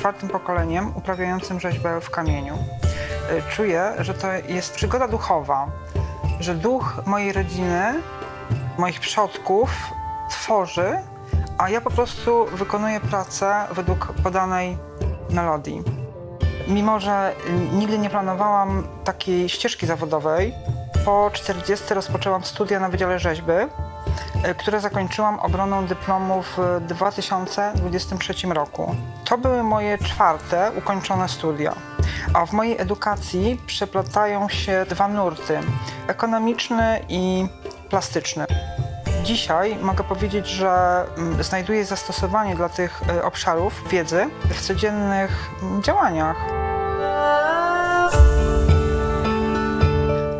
Czwartym pokoleniem uprawiającym rzeźbę w kamieniu. Y, Czuję, że to jest przygoda duchowa, że duch mojej rodziny, moich przodków tworzy, a ja po prostu wykonuję pracę według podanej melodii. Mimo, że nigdy nie planowałam takiej ścieżki zawodowej, po 40 rozpoczęłam studia na Wydziale Rzeźby, które zakończyłam obroną dyplomu w 2023 roku. To były moje czwarte ukończone studia, a w mojej edukacji przeplatają się dwa nurty: ekonomiczny i plastyczny. Dzisiaj mogę powiedzieć, że mm, znajduję zastosowanie dla tych y, obszarów wiedzy w codziennych mm, działaniach.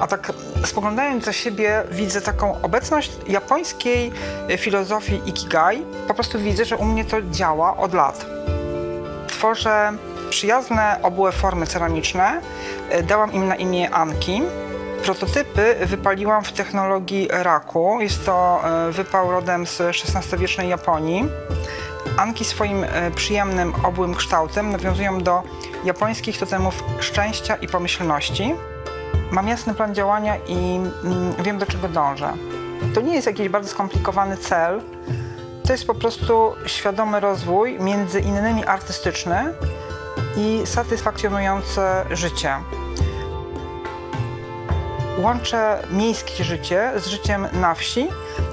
A tak spoglądając za siebie, widzę taką obecność japońskiej filozofii Ikigai. Po prostu widzę, że u mnie to działa od lat. Tworzę przyjazne obłe formy ceramiczne. Dałam im na imię Anki. Prototypy wypaliłam w technologii raku. Jest to y, wypał rodem z XVI-wiecznej Japonii. Anki swoim e, przyjemnym, obłym kształtem nawiązują do japońskich totemów szczęścia i pomyślności. Mam jasny plan działania i mm, wiem, do czego dążę. To nie jest jakiś bardzo skomplikowany cel. To jest po prostu świadomy rozwój, między innymi artystyczny i satysfakcjonujące życie. Łączę miejskie życie z życiem na wsi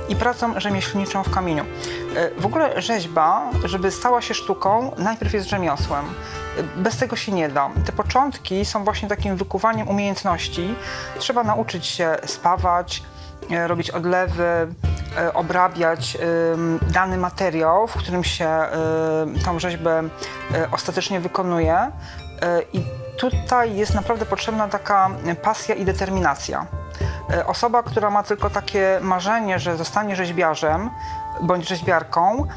i pracą rzemieślniczą w kamieniu. E, W ogóle rzeźba, żeby stała się sztuką, najpierw jest rzemiosłem. E, Bez tego się nie da. Te początki są właśnie takim wykuwaniem umiejętności. Trzeba nauczyć się spawać, e, robić odlewy, obrabiać dany materiał, w którym się tą rzeźbę ostatecznie wykonuje. I tutaj jest naprawdę potrzebna taka pasja i determinacja. E, Osoba, która ma tylko takie marzenie, że zostanie rzeźbiarzem bądź rzeźbiarką,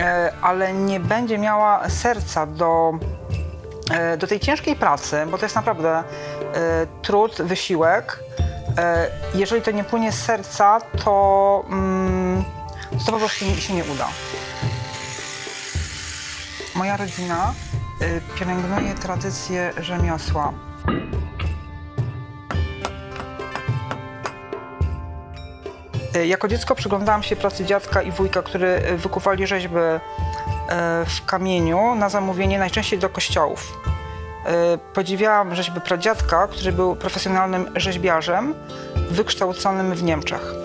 e, ale nie będzie miała serca do, e, do tej ciężkiej pracy, bo to jest naprawdę trud, wysiłek. Jeżeli to nie płynie z serca, to, mm, to po prostu się nie uda. Moja rodzina pielęgnuje tradycję rzemiosła. Y, Jako dziecko przyglądałam się pracy dziadka i wujka, którzy y, wykuwali rzeźby y, w kamieniu na zamówienie, najczęściej do kościołów. Y, Podziwiałam rzeźby pradziadka, który był profesjonalnym rzeźbiarzem wykształconym w Niemczech.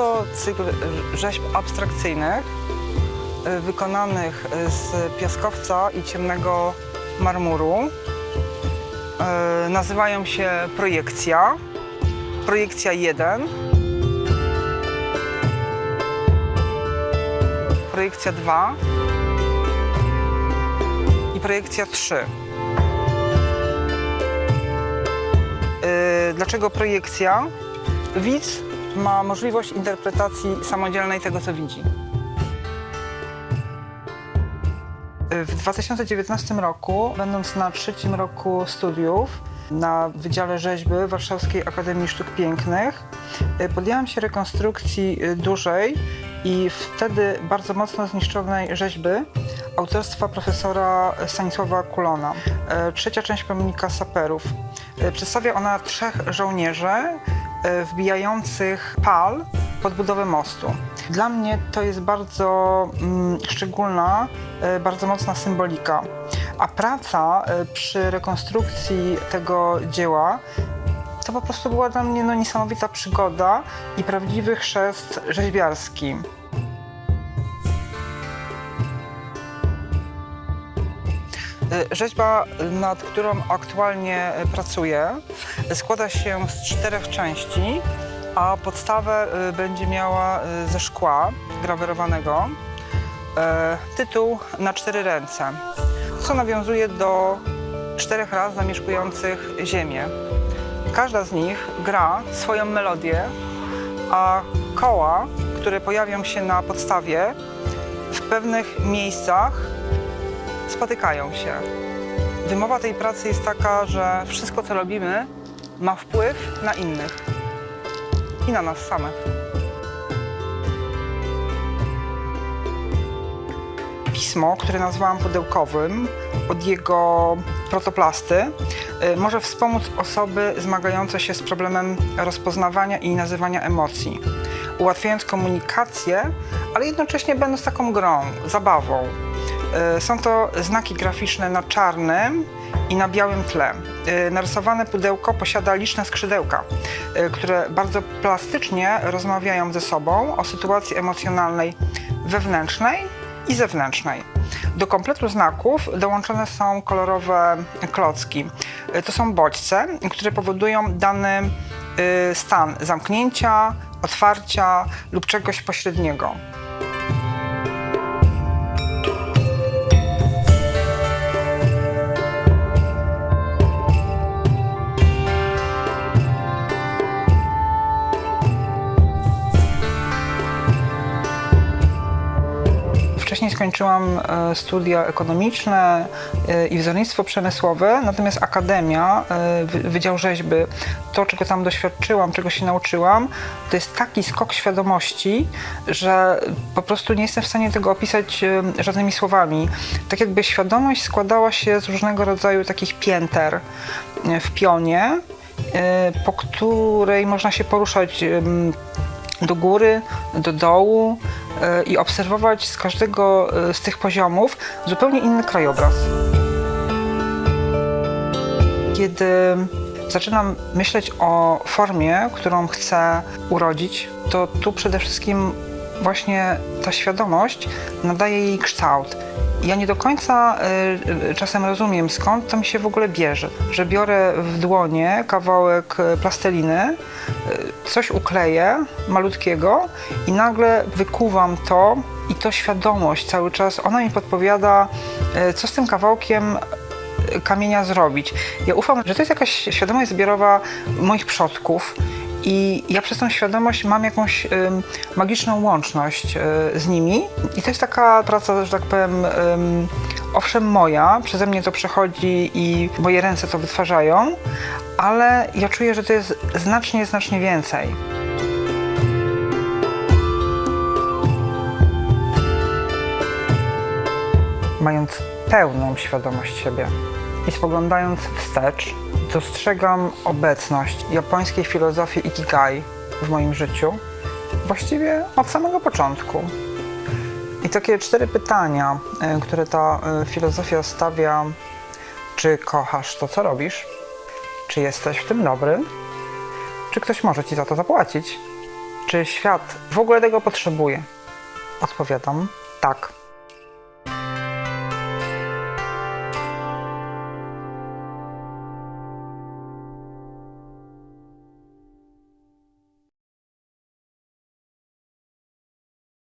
Oto cykl rzeźb abstrakcyjnych y, wykonanych z piaskowca i ciemnego marmuru. Y, Nazywają się projekcja. Projekcja 1. Projekcja 2. I projekcja 3. Y, Dlaczego projekcja? Widz ma możliwość interpretacji samodzielnej tego, co widzi. W 2019 roku, będąc na trzecim roku studiów na Wydziale Rzeźby Warszawskiej Akademii Sztuk Pięknych, y, podjęłam się rekonstrukcji y, dużej i wtedy bardzo mocno zniszczonej rzeźby autorstwa profesora Stanisława Kulona. E, Trzecia część pomnika saperów. E, Przedstawia ona trzech żołnierzy e, wbijających pal pod budowę mostu. Dla mnie to jest bardzo mm, szczególna, e, bardzo mocna symbolika. A praca e, przy rekonstrukcji tego dzieła to po prostu była dla mnie no, niesamowita przygoda i prawdziwy chrzest rzeźbiarski. Rzeźba, nad którą aktualnie e, pracuję, składa się z czterech części, a podstawę e, będzie miała ze szkła grawerowanego. Tytuł na cztery ręce, co nawiązuje do czterech raz zamieszkujących Ziemię. Każda z nich gra swoją melodię, a koła, które pojawią się na podstawie, w pewnych miejscach spotykają się. Wymowa tej pracy jest taka, że wszystko, co robimy, ma wpływ na innych i na nas samych. Pismo, które nazwałam pudełkowym, od jego protoplasty, y, może wspomóc osoby zmagające się z problemem rozpoznawania i nazywania emocji, ułatwiając komunikację, ale jednocześnie będąc taką grą, zabawą. Y, Są to znaki graficzne na czarnym i na białym tle. Y, Narysowane pudełko posiada liczne skrzydełka, y, które bardzo plastycznie rozmawiają ze sobą o sytuacji emocjonalnej wewnętrznej i zewnętrznej. Do kompletu znaków dołączone są kolorowe klocki. To są bodźce, które powodują dany stan zamknięcia, otwarcia lub czegoś pośredniego. Skończyłam e, studia ekonomiczne e, i wzornictwo przemysłowe, natomiast akademia, e, wy- Wydział Rzeźby, to czego tam doświadczyłam, czego się nauczyłam, to jest taki skok świadomości, że po prostu nie jestem w stanie tego opisać żadnymi słowami. Tak jakby świadomość składała się z różnego rodzaju takich pięter w pionie, po której można się poruszać do góry, do dołu e, i obserwować z każdego e, z tych poziomów zupełnie inny krajobraz. Kiedy zaczynam myśleć o formie, którą chcę urodzić, to tu przede wszystkim właśnie ta świadomość nadaje jej kształt. Ja nie do końca y, czasem rozumiem, skąd to mi się w ogóle bierze, że biorę w dłonie kawałek y, plasteliny, y, coś ukleję malutkiego i nagle wykuwam to i to świadomość cały czas, ona mi podpowiada, y, co z tym kawałkiem y, kamienia zrobić. Ja ufam, że to jest jakaś świadomość zbiorowa moich przodków i ja przez tą świadomość mam jakąś magiczną łączność y, z nimi. I to jest taka praca, że tak powiem, owszem moja, przeze mnie to przechodzi i moje ręce to wytwarzają, ale ja czuję, że to jest znacznie, znacznie więcej. Mając pełną świadomość siebie i spoglądając wstecz, dostrzegam obecność japońskiej filozofii Ikigai w moim życiu właściwie od samego początku. I takie cztery pytania, y, które ta y, filozofia stawia: czy kochasz to, co robisz? Czy jesteś w tym dobry? Czy ktoś może ci za to zapłacić? Czy świat w ogóle tego potrzebuje? Odpowiadam: tak.